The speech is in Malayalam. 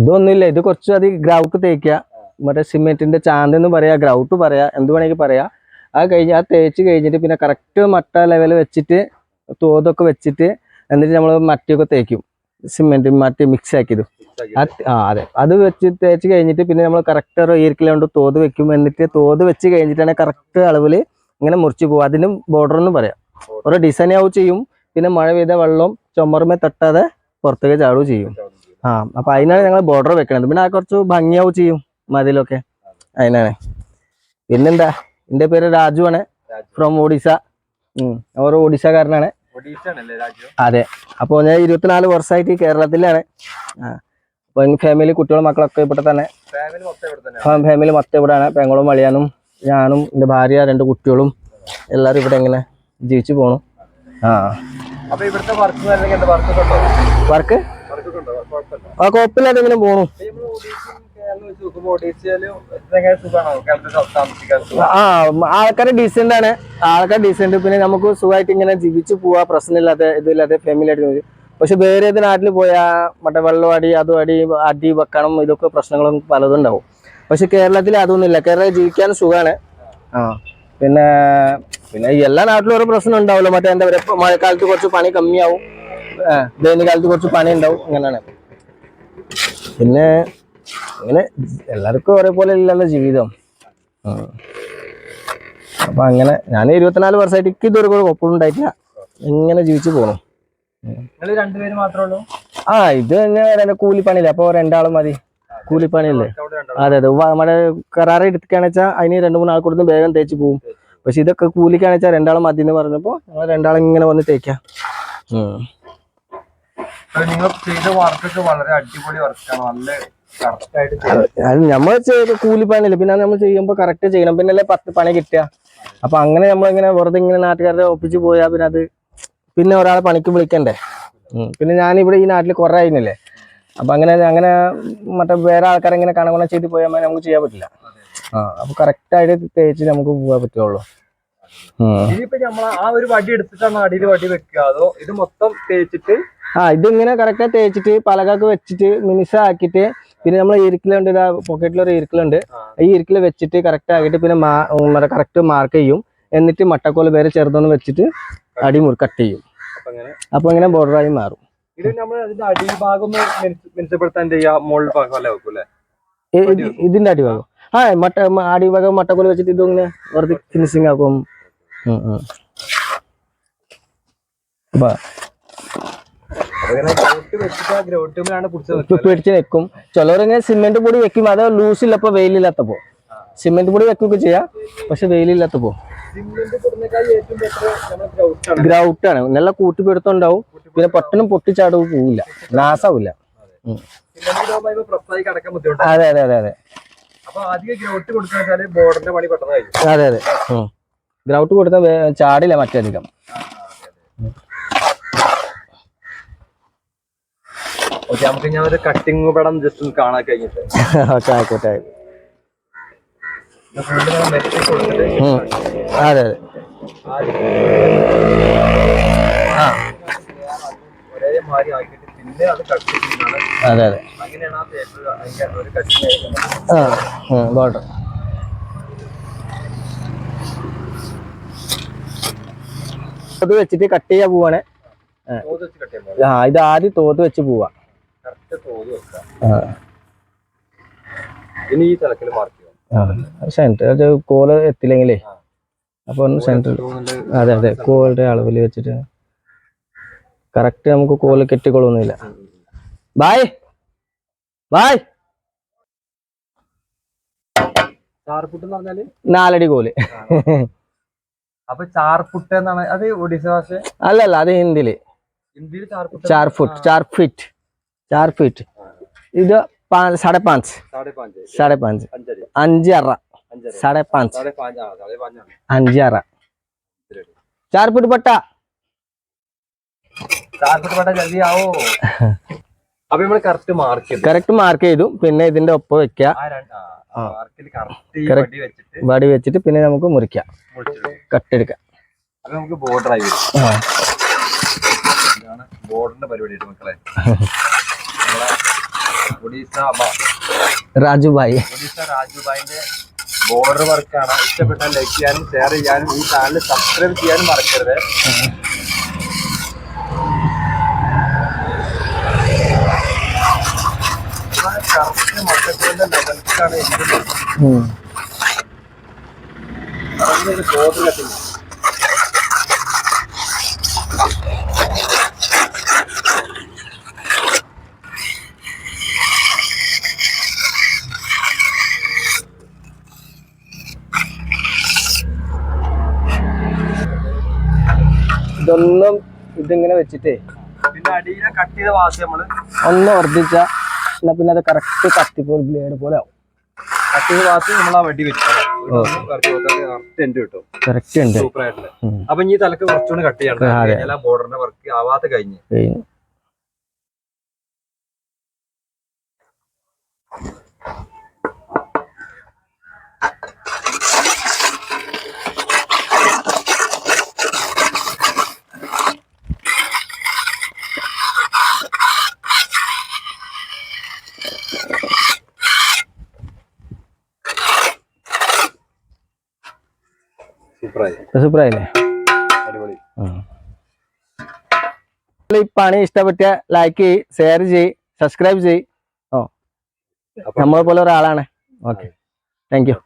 ഇതൊന്നുമില്ല. ഇത് കുറച്ച് അത് ഗ്രൗട്ട് തേക്കുക. മറ്റേ സിമെന്റിന്റെ ചാന്ത് എന്ന് പറയാ ഗ്രൗട്ട് പറയാ എന്ത് വേണമെങ്കിൽ പറയാ. അത് കഴിഞ്ഞ് ആ തേച്ച് കഴിഞ്ഞിട്ട് പിന്നെ കറക്റ്റ് മട്ട ലെവൽ വെച്ചിട്ട് തോതൊക്കെ വെച്ചിട്ട് എന്നിട്ട് നമ്മൾ മറ്റിയൊക്കെ തേക്കും. സിമെന്റ് മറ്റി മിക്സ് ആക്കിയത്. ആ അതെ. അത് വെച്ച് തേച്ച് കഴിഞ്ഞിട്ട് പിന്നെ നമ്മൾ കറക്റ്റ് ഒരു ഈർക്കില കൊണ്ട് തോത് വെക്കും. എന്നിട്ട് തോത് വെച്ച് കഴിഞ്ഞിട്ടാണ് കറക്റ്റ് അളവിൽ ഇങ്ങനെ മുറിച്ച് പോകും അതിനും ബോർഡർ എന്ന് പറയാം. ഓരോ ഡിസൈൻ ആവും ചെയ്യും. പിന്നെ മഴ പെയ്ത വെള്ളം ചുമറുമേ തട്ടാതെ പുറത്തേക്ക് ചാടുകയും ചെയ്യും. ആ അപ്പൊ അതിനാണ് ഞങ്ങൾ ബോർഡർ വെക്കണത്. പിന്നെ ആ കുറച്ച് ഭംഗിയാവും ചെയ്യും മതിലൊക്കെ. അതിനാണ്. പിന്നെന്താ? എന്റെ പേര് രാജു ആണ്. ഫ്രോം ഒഡീസ ഉം അവർ ഒഡീസക്കാരനാണ് അതെ. അപ്പോൾ ഞാൻ ഇരുപത്തിനാല് വർഷമായിട്ട് കേരളത്തിലാണ്. അപ്പൊ അപ്പോൾ ഫാമിലി കുട്ടികളും മക്കളൊക്കെ ഇവിടെ തന്നെ. ഫാമിലി മൊത്തം ഇവിടെയാണ്. പെങ്ങളും മളിയാനും ഞാനും എന്റെ ഭാര്യ രണ്ട് കുട്ടികളും എല്ലാവരും ഇവിടെ എങ്ങനെ ജീവിച്ചു പോണു. ആ. വർക്ക് ആ കുഴപ്പമില്ലാതെ ഇങ്ങനെ പോണു. ആ ആൾക്കാർ ഡീസെന്റ് ആണ്. ആൾക്കാർ ഡീസെന്റ് പിന്നെ നമുക്ക് സുഖമായിട്ട് ഇങ്ങനെ ജീവിച്ചു പോവാ പ്രശ്നമില്ലാതെ ഇതില്ലാതെ ഫാമിലി ആയിട്ട് നോക്കി പക്ഷെ വേറെ ഏത് നാട്ടിൽ പോയാൽ മറ്റേ വെള്ളം അടി അതും അടി അടി വെക്കണം ഇതൊക്കെ പ്രശ്നങ്ങളും പലതും ഉണ്ടാവും. പക്ഷെ കേരളത്തിൽ അതൊന്നുമില്ല. കേരളത്തിൽ ജീവിക്കാൻ സുഖമാണ് ആ പിന്നെ പിന്നെ എല്ലാ നാട്ടിലും ഒരു പ്രശ്നം ഉണ്ടാവുമല്ലോ. മറ്റേ എന്താ പറയുക മഴക്കാലത്ത് കുറച്ച് പണി കമ്മിയാവും. വേനൽക്കാലത്ത് കുറച്ച് പണി ഉണ്ടാവും അങ്ങനെയാണ് പിന്നെ അങ്ങനെ എല്ലാവർക്കും ഒരേപോലെ ഇല്ലല്ലോ ജീവിതം. അപ്പൊ അങ്ങനെ ഞാൻ ഇരുപത്തിനാല് വർഷമായിട്ട് എനിക്ക് ഇതൊരു കുഴപ്പമൊന്നും ഉണ്ടായിട്ടില്ല. ഇങ്ങനെ ജീവിച്ചു പോകണം ആ ഇത് തന്നെ കൂലിപ്പണിയില്ല? അപ്പൊ രണ്ടാളും മതി. കൂലിപ്പണിയല്ലേ? അതെ അതെ. നമ്മുടെ കരാറ് എടുക്കുകയാണെന്ന് വെച്ചാൽ അതിന് രണ്ട് മൂന്ന് ആൾ കൊടുത്ത് വേഗം തേച്ച് പോകും പക്ഷെ ഇതൊക്കെ കൂലിക്കാണെന്ന് വെച്ചാൽ രണ്ടാളും മതി എന്ന് പറഞ്ഞപ്പോ ഞങ്ങൾ രണ്ടാളും ഇങ്ങനെ വന്ന് തേക്കാം. നിങ്ങൾ ചെയ്ത വർക്കൊക്കെ വളരെ അടിപൊളി വർക്കാണ്. നല്ല നമ്മൾ ചെയ്ത് കൂലിപ്പണിയില്ല. പിന്നെ നമ്മൾ ചെയ്യുമ്പോൾ കറക്റ്റ് ചെയ്യണം. പിന്നെ അല്ലേ പത്ത് പണി കിട്ടുക. അപ്പൊ അങ്ങനെ നമ്മളിങ്ങനെ വെറുതെ ഇങ്ങനെ നാട്ടുകാരെ ഒപ്പിച്ച് പോയാൽ പിന്നെ അത് പിന്നെ ഒരാളെ പണിക്ക് വിളിക്കണ്ടേ. പിന്നെ ഞാനിവിടെ ഈ നാട്ടിൽ കുറെ ആയിരുന്നില്ലേ അപ്പൊ അങ്ങനെ അങ്ങനെ മറ്റേ വേറെ ആൾക്കാരെ ഇങ്ങനെ കണകുണ ചെയ്ത് പോയാൽ നമുക്ക് ചെയ്യാൻ പറ്റില്ല. ആ അപ്പൊ കറക്റ്റ് ആയിട്ട് തേച്ച് നമുക്ക് പോകാൻ പറ്റുള്ളൂ. ഇനിയിപ്പോ നമ്മൾ ആ ഒരു വടി എടുത്തിട്ടാണ് അടിയിൽ വടി വെക്കുക? അതോ ഇത് മൊത്തം തേച്ചിട്ട് ആ ഇതിങ്ങനെ കറക്റ്റ് തേച്ചിട്ട് പലകൊക്കെ വെച്ചിട്ട് മിനിസ ആക്കിയിട്ട് പിന്നെ നമ്മൾ ഇരിക്കലുണ്ട് ഇതാ പോക്കറ്റിലൊരു ഇരിക്കലുണ്ട്. ഈ ഇരിക്കൽ വെച്ചിട്ട് കറക്റ്റ് ആക്കിയിട്ട് പിന്നെ കറക്റ്റ് മാർക്ക് ചെയ്യും. എന്നിട്ട് മട്ടക്കോൽ പേര് ചെറുതൊന്ന് വെച്ചിട്ട് അടി മുറി കട്ട് ചെയ്യും. അപ്പൊ ഇങ്ങനെ ബോർഡറായി മാറും. ഇതിന്റെ അടിഭാഗം. ആ മട്ട അടിഭാഗം മട്ടക്കോൽ വെച്ചിട്ട് ഇതിങ്ങനെ വെറുതെ ഫിനിഷിംഗ് ആക്കും. അപ്പൊ അപ്പൊ ഇങ്ങനെ ഗ്രൗട്ട് വെച്ചിട്ട് ആ ഗ്രൗട്ടിലാണ് പിടിച്ചത് ഇപ്പൊ പിടിച്ച് വെക്കും. ചിലവരിങ്ങനെ സിമെന്റ് പൊടി വെക്കും. അത് ലൂസില്ലപ്പോ വെയിലില്ലാത്തപ്പോ. സിമെന്റ് പൊടി വെക്കുകയൊക്കെ ചെയ്യാം. പക്ഷെ വെയിലില്ലാത്തപ്പോ. ഗ്രൗട്ട് ആണ്. ഗ്രൗട്ടാണ് നല്ല കൂട്ടിപ്പിടുത്തുണ്ടാവും പിന്നെ പൊട്ടനും പൊട്ടിച്ചാടവ് പോവില്ല. നാസാവില്ല. അതെ. അതെ അതെ അതെ അതെ. അതെ ഗ്രൗട്ട് കൊടുത്താൽ ചാടില്ല മറ്റധികം നമുക്ക് ഞാൻ ഒരു കട്ടിങ് പടം ജസ്റ്റ് ഒന്ന് കാണാൻ കഴിഞ്ഞിട്ട്. ഓക്കെ ആയിക്കോട്ടെ അതെ അതെ. ആ. അത് അതെ ആ ബോർഡർ അത് വെച്ചിട്ട് കട്ട് ചെയ്യാൻ പോവാണ്. ആ ഇത് ആദ്യം തോത് വെച്ച് പോവാ. സെന്റർ കോൽ എത്തില്ലെങ്കിലേ അപ്പൊ സെന്റർ അതെ അതെ. കോലിന്റെ അളവിൽ വെച്ചിട്ട് കറക്റ്റ് നമുക്ക് കോൽ കെട്ടിക്കൊള്ളുന്നില്ല. ബായ് ബായ് നാലടി കോൽ അപ്പൊ ചാർഫുട്ട് എന്നാണ് അത് ഒഡീസ ഭാഷ? അല്ലല്ല അത് ഹിന്ദിയിൽ. ഹിന്ദിയിൽ ചാർഫുട്ട് ചാർഫുട്ട് चार फीट इधर पाँच साढ़े पाँच साढ़े पाँच अंजारा साढ़े पाँच अंजारा चार फीट पट्टा चार फीट पट्टा जल्दी आओ അപ്പൊ കറക്റ്റ് മാർക്ക് മാർക്ക് ചെയ്തു. പിന്നെ ഇതിന്റെ ഒപ്പ് വെക്കാം. വടി വെച്ചിട്ട് പിന്നെ നമുക്ക് മുറിക്കാം. കട്ടെടുക്കാം നമുക്ക് ബോർഡർ ആയി ബോർഡറിന്റെ പരിപാടി മക്കളെ. ഒഡീസ രാജു ഭായി ഒഡീസ രാജുബായിന്റെ ബോർഡർ വർക്കാണ് ഇഷ്ടപ്പെട്ട ലൈക്ക് ചെയ്യാനും ഷെയർ ചെയ്യാനും ഈ ചാനൽ സബ്സ്ക്രൈബ് ചെയ്യാനും മറക്കരുത്. കറക്റ്റ് മൊത്തത്തിന്റെ ലെവൽക്കാണ് എനിക്ക് ഉം. ഇതൊന്നും ഇതിങ്ങനെ വെച്ചിട്ടേ. പിന്നെ അടിയിലെ കട്ട് ചെയ്ത വാസി നമ്മൾ ഒന്ന് വർദ്ധിച്ച എന്നാ പിന്നെ അത് കറക്റ്റ് കത്തിപ്പോൾ ബ്ലേഡ് പോലെ ആവും. കട്ട് ചെയ്ത വാസി നമ്മൾ ആ വെടി വെച്ചു. കറക്റ്റ് എൻഡ് കിട്ടും. കറക്റ്റ് ഉണ്ട്. സൂപ്പർ ആയിട്ടുള്ള. ഉം. അപ്പൊ ഇനി തലക്ക് കുറച്ചുകൂടി കട്ട് ചെയ്യണം ബോർഡറിന്റെ വർക്ക് ആവാത്ത കഴിഞ്ഞ്. സൂപ്പറായില്ലേ. ഈ പണി ഇഷ്ടപ്പെട്ടിയ ലൈക്ക് ചെയ്യ് ഷെയർ ചെയ്യ് സബ്സ്ക്രൈബ് ചെയ്യ്. ഓ. നമ്മളെ പോലെ ഒരാളാണ്. Okay thank you